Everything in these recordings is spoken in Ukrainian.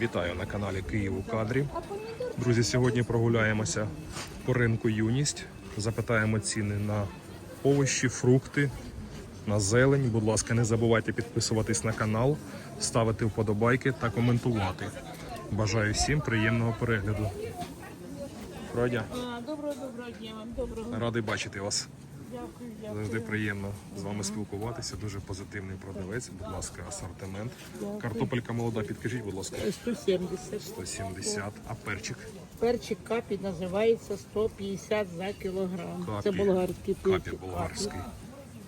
Вітаю на каналі Київ у кадрі. Друзі, сьогодні прогуляємося по ринку Юність. Запитаємо ціни на овочі, фрукти, на зелень. Будь ласка, не забувайте підписуватись на канал, ставити вподобайки та коментувати. Бажаю всім приємного перегляду. А, Доброго доброго дня вам, доброго. радий бачити вас. Дякую, дякую. Завжди приємно з вами спілкуватися. Дуже позитивний продавець. Будь ласка, асортимент. Картопелька молода, підкажіть, будь ласка, 170. 170, а перчик. Перчик капі називається 150 за кілограм. Капі. Це болгарський Капі болгарський.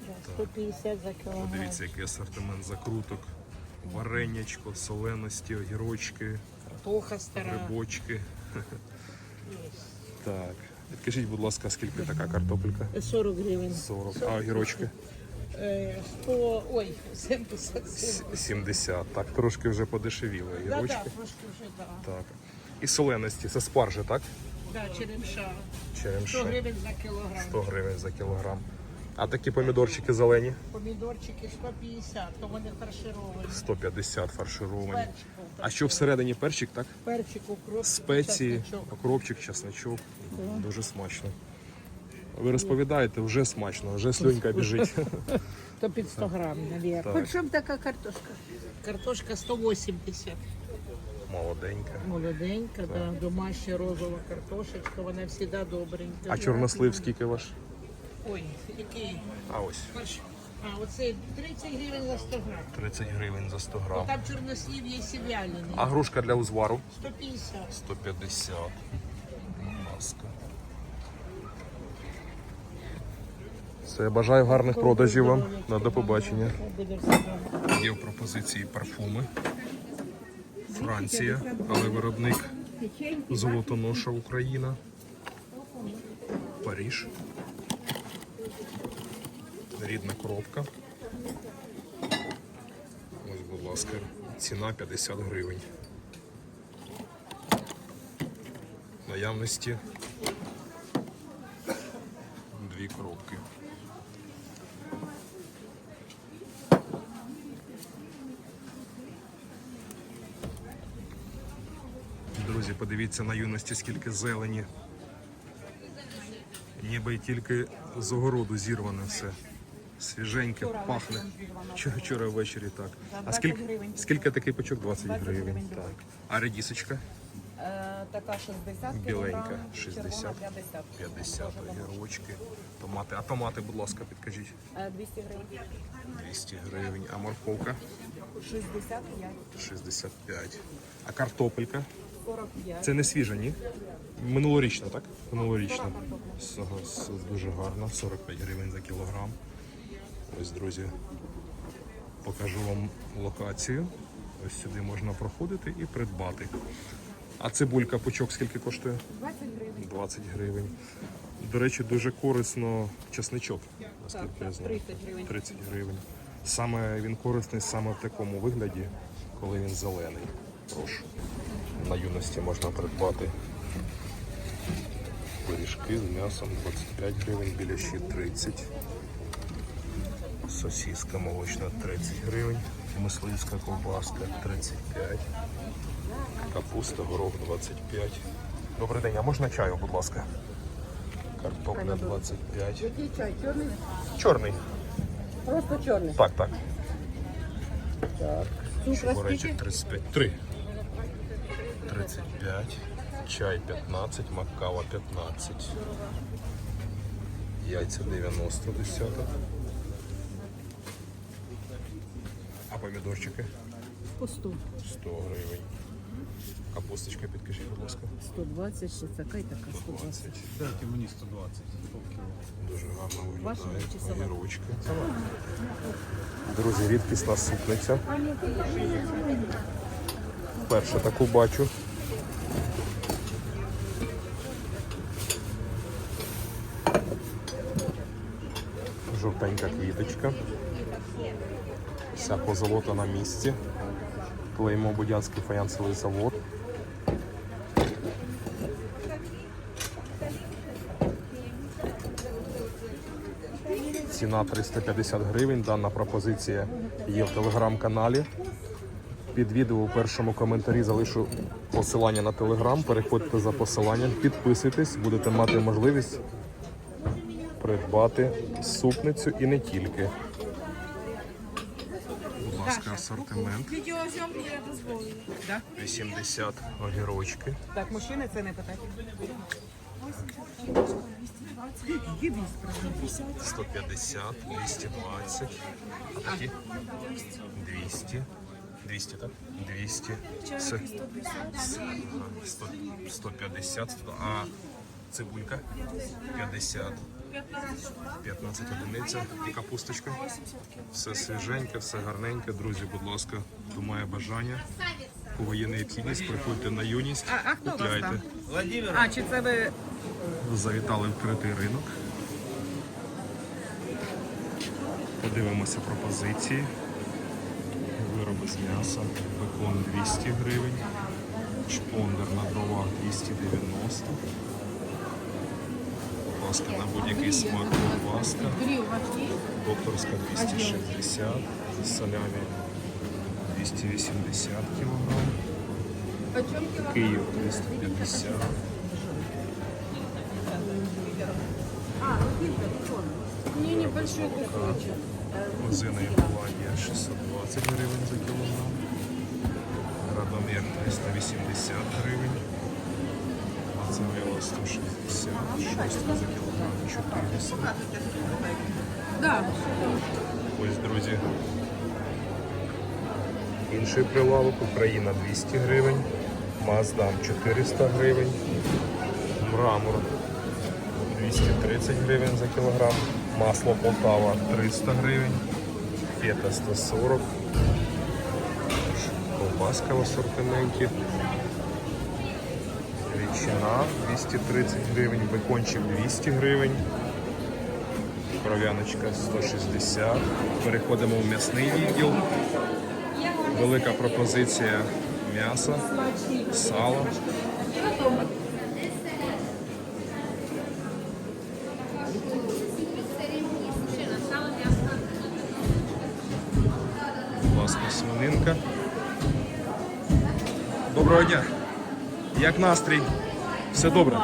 Да, 150 за кілограм. Дивіться, який асортимент закруток, варенячко, соленості, огірочки, Картоха стара. грибочки. Так. Підкажіть, будь ласка, скільки така картопелька? 40 гривень. 40. А огірочки? Е, 100, ой, 77. С- 70. Так, трошки вже подешевіли Да, огірочки. да, трошки вже, да. Так. І соленості, це спаржа, так? Да, черемша. 100 Черемша. гривень за кілограм. 100 гривень за кілограм. А такі помідорчики зелені? Помідорчики 150, то вони фаршировані. 150 фаршировані. Перчиком. А що всередині перчик, так? Перчик, укроп, Спеції, чесночок. окропчик, чесночок. Дуже смачно. Ви розповідаєте, вже смачно, вже слюнька біжить. То під 100 грам, навіть. Так. Почем така картошка? Картошка 180. Молоденька. Молоденька, да. домашня розова картошечка, вона завжди добренька. А чорнослив скільки ваш? Ой, який? А ось Фарш. А, оце 30 гривень за 100 грам. 30 гривень за 100 грам. Там чорнослів є сів'ялений. А грушка для узвару? 150. 150. Будь ласка. Все, бажаю гарних продажів вам. На до побачення. Є в пропозиції парфуми. Франція, але виробник Золотоноша Україна. Паріж. Рідна коробка. Ось, будь ласка, ціна 50 гривень. Наявності дві коробки. Друзі, подивіться на юності, скільки зелені. Ніби тільки з огороду зірване все. Свіженьке, пахне. Вчора, вчора ввечері так. А скільки, скільки такий пачок? 20 гривень. Так. А редісочка? Е, Така 60 Біленька, кілограм, 60. 50. 50 огірочки, томати. А томати, будь ласка, підкажіть. Е, 200 гривень. 200 гривень. А морковка? 65, 65. А картопелька? 45. Це не свіжа, ні? Минулорічна, так? Минулорічна. Дуже гарно, 45 гривень за кілограм. Ось, друзі, покажу вам локацію. Ось сюди можна проходити і придбати. А цибулька пучок скільки коштує? 20 гривень. 20 гривень. До речі, дуже корисно чесничок, наскільки я знаю. 30 гривень. 30 гривень. Саме він корисний саме в такому вигляді, коли він зелений. Прошу. На юності можна придбати пиріжки з м'ясом 25 гривень, біляші 30. Сосиска молочна 30 гривень, мисливська ковбаска 35, капуста, горох 25. Добрий день, а можна чаю, будь ласка? Картопля 25. Який чай? Чорний? Чорний. Просто чорний. Так, так. Цукра Чебуречок 35. 3. 35. Чай 15, макава 15. Яйця 90 десяток. А помідорчики По 100. 100 гривень. Капусточка підкажіть, будь ласка. 120, ще така і така 120. 20. Дайте мені 120 полкіло. Дуже гарно виглядає. Огірочки. Друзі, рідкісна супниця. Перше таку бачу. Жовтенька квіточка. Вся позолота на місці. Клеймо Будянський фаянсовий завод. Ціна 350 гривень. Дана пропозиція є в телеграм-каналі. Під відео у першому коментарі залишу посилання на телеграм. Переходьте за посиланням, підписуйтесь, будете мати можливість придбати супницю і не тільки. Асортимент. Відеозйомку я дозволю. 80 огірочки. Так, мужчини це не питання. 150, 220. А такі? 200. 200, так? 200. Це 100, 150. 100. А цибулька? 50. 15 одиниця. І капусточка? Все свіженьке, все гарненьке. Друзі, будь ласка, хто має бажання, у кого є необхідність, приходьте на юність, А- а хто у вас купляйте. А, чи це ви Завітали в критий ринок. Подивимося пропозиції. Вироби з м'яса. Бекон 200 гривень. Шпондер на дровах 290. Будь ласка, на будь-який смак ковбаска. Докторська 260. Салямі 280 кг. Київ 350. Ні, небольшой кусочек. Козина Євгенія 620 гривень за кілограм. Радомір 380 гривень. Моцарелла 160, шостка за кілограм? 400. Да. Ось, друзі. Інший прилавок. Україна 200 гривень, Маздам 400 гривень, мрамор 230 гривень за кілограм, масло Полтава 300 гривень, фета 140, ковбаска в асортименті, ветчина 230 гривень, бекончик 200 гривень. Кров'яночка 160. Переходимо в м'ясний відділ. Велика пропозиція м'яса, сала. Ласка, свининка. Доброго дня. Як настрій? Все добре?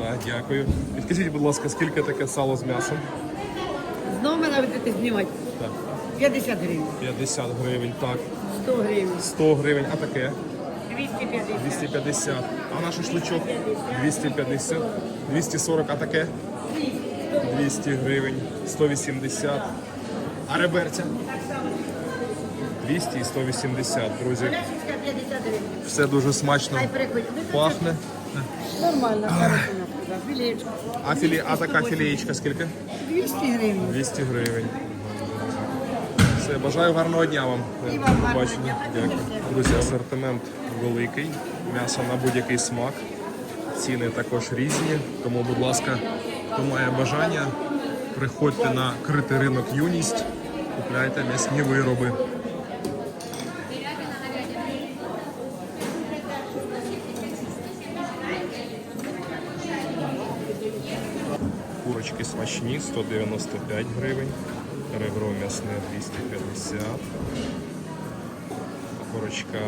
Так, дякую. Підкажіть, будь ласка, скільки таке сало з м'ясом? З номера будете знімати Так. 50 гривень, 50 гривень, так. 100 гривень, 100 гривень, а таке 250, 250. А наш шашличок 250, 240, а таке 200 гривень, 180. А реберця 200 і 180, друзі. 50 гривень. Все дуже смачно Хай приходять. пахне. Нормально, хорошо А філі, а така філеєчка скільки? 200 гривень. 200 гривень. Все, бажаю гарного дня вам. І вам гарного Побачення. дня. Дякую. Друзі, асортимент великий. М'ясо на будь-який смак. Ціни також різні. Тому, будь ласка, хто має бажання, приходьте на критий ринок юність, купляйте м'ясні вироби. Курочки смачні 195 гривень, ребро м'ясне 250, курочка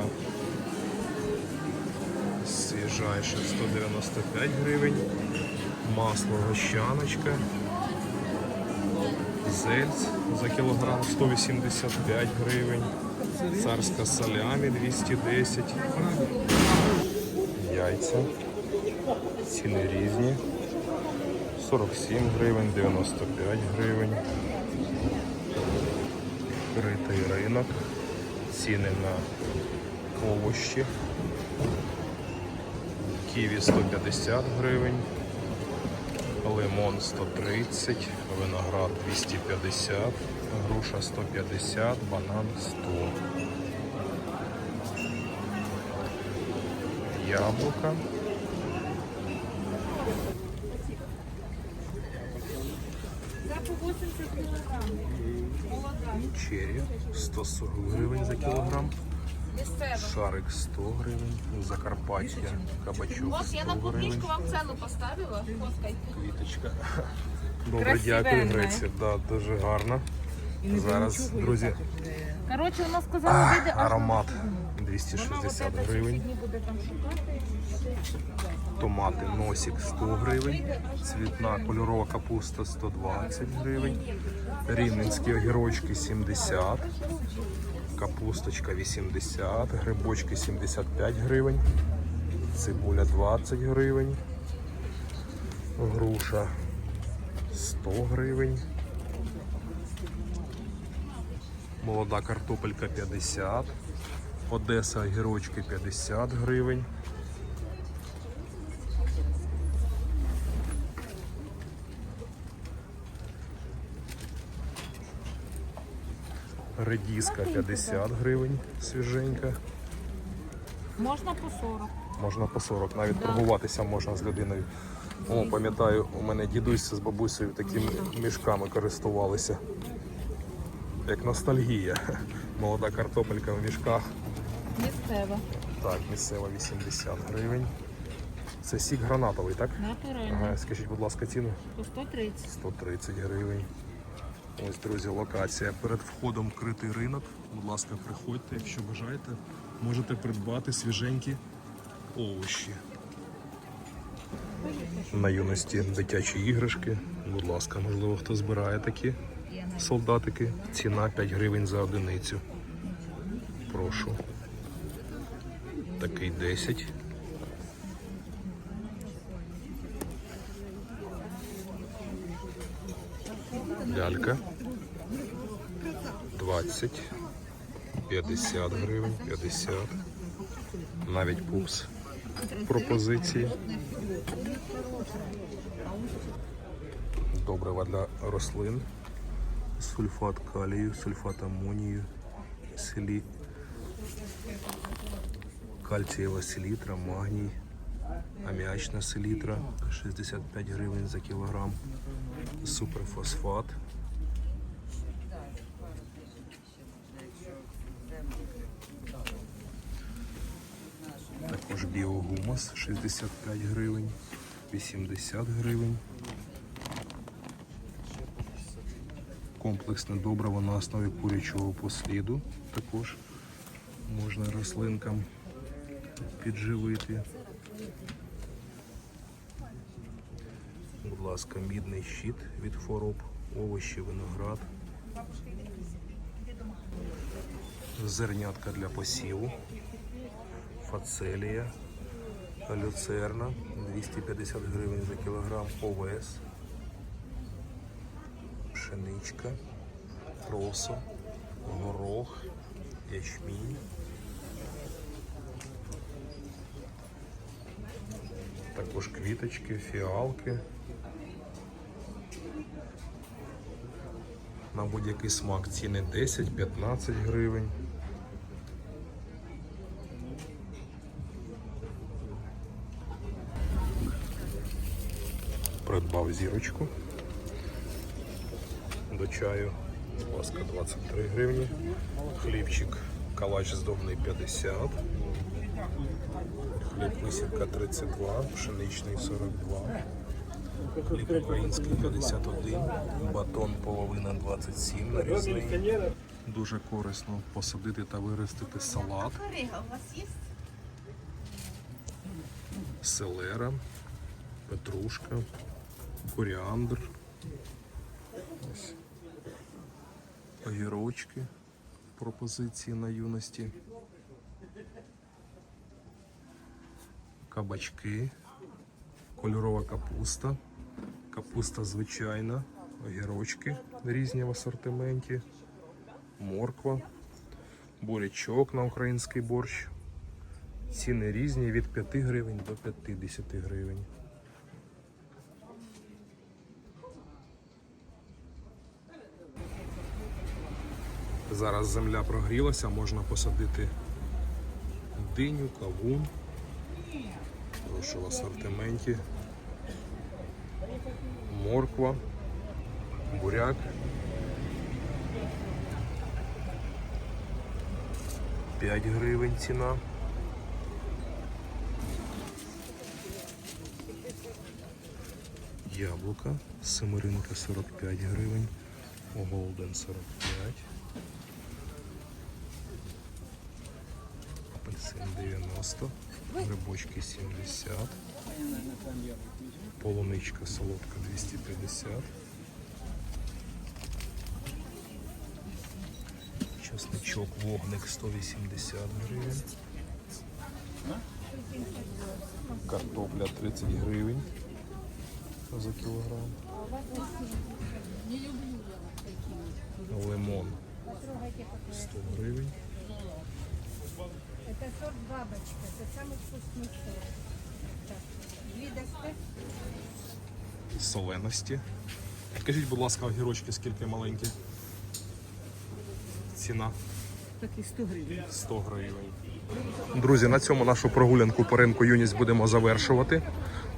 свіжайша 195 гривень, масло гощаночка, зельц за кілограм 185 гривень, царська салямі 210, яйця, ціни різні. 47 гривень, 95 гривень. Критий ринок. Ціни на овощі. Ківі 150 гривень, лимон 130, виноград 250, груша 150, банан 100. Яблука Черри 140 гривень за кілограм. Шарик 100 гривень. Закарпаття. Кабачок От я 100 на гривень. клубничку вам цену поставила. Квіточка. Добре, дякую, Греція. Да, дуже гарно. Зараз, друзі, Коротше, вона сказала, вийде аж аромат. 260 гривень. Томати носик 100 гривень. Цвітна кольорова капуста 120 гривень. Рівненські огірочки 70. Капусточка 80, грибочки 75 гривень. Цибуля 20 гривень. Груша 100 гривень. Молода картопелька 50. Одеса огірочки 50 гривень. Редіска 50 гривень свіженька. Можна по 40. Можна по 40, навіть торгуватися можна з людиною. О, пам'ятаю, у мене дідусь з бабусею такими мішками користувалися. Як ностальгія. Молода картопелька в мішках. Місцева. Так, місцева 80 гривень. Це сік гранатовий, так? Натуральна. Ага, скажіть, будь ласка, ціну. По 130. 130 гривень. Ось, друзі, локація. Перед входом критий ринок. Будь ласка, приходьте, якщо бажаєте, можете придбати свіженькі овочі. На юності дитячі іграшки. Будь ласка, можливо, хто збирає такі солдатики. Ціна 5 гривень за одиницю. Прошу. Такий 10. Лялька. 20, 50 гривень, 50. Навіть пупс. Пропозиції. Добрива для рослин. Сульфат калію, сульфат амонію, селі, кальцієва селітра, магній, аміачна селітра 65 гривень за кілограм, суперфосфат Також біогумас 65 гривень, 80 гривень. Комплексне добриво на основі курячого посліду. Також можна рослинкам підживити. Будь ласка, мідний щит від хвороб, овочі, виноград. Зернятка для посіву. Фацелія, люцерна. 250 гривень за кілограм, овес, пшеничка, просо, горох, ячмінь. Також квіточки, фіалки. На будь-який смак ціни 10-15 гривень. придбав зірочку. До чаю, будь ласка, 23 гривні. Хлібчик калач здобний 50. Хліб висівка 32, пшеничний 42. Хліб український 51, батон половина 27 нарізний. Дуже корисно посадити та виростити салат. Селера, петрушка, коріандр. Ось. Огірочки. Пропозиції на юності. Кабачки. Кольорова капуста. Капуста звичайна. Огірочки різні в асортименті. Морква. Бурячок на український борщ. Ціни різні від 5 гривень до 50 гривень. Зараз земля прогрілася, можна посадити диню, кавун. Прошу в асортименті. Морква, буряк. П'ять гривень ціна. Яблука, семеринка 45 гривень, Голден 45. 90, грибочки 70, полуничка солодка 250, чесничок вогник 180 гривень, картопля 30 гривень за кілограм, лимон 100 гривень. Это сорт бабочка, это самый вкусный сорт. Так, две дасте? соленості. Скажіть, будь ласка, огірочки скільки маленькі? Ціна Такі 100 гривень. 100 гривень. Друзі, на цьому нашу прогулянку по ринку Юність будемо завершувати.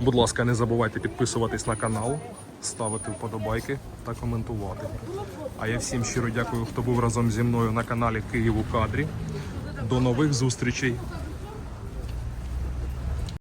Будь ласка, не забувайте підписуватись на канал, ставити вподобайки та коментувати. А я всім щиро дякую, хто був разом зі мною на каналі Київ у кадрі. До нових зустрічей!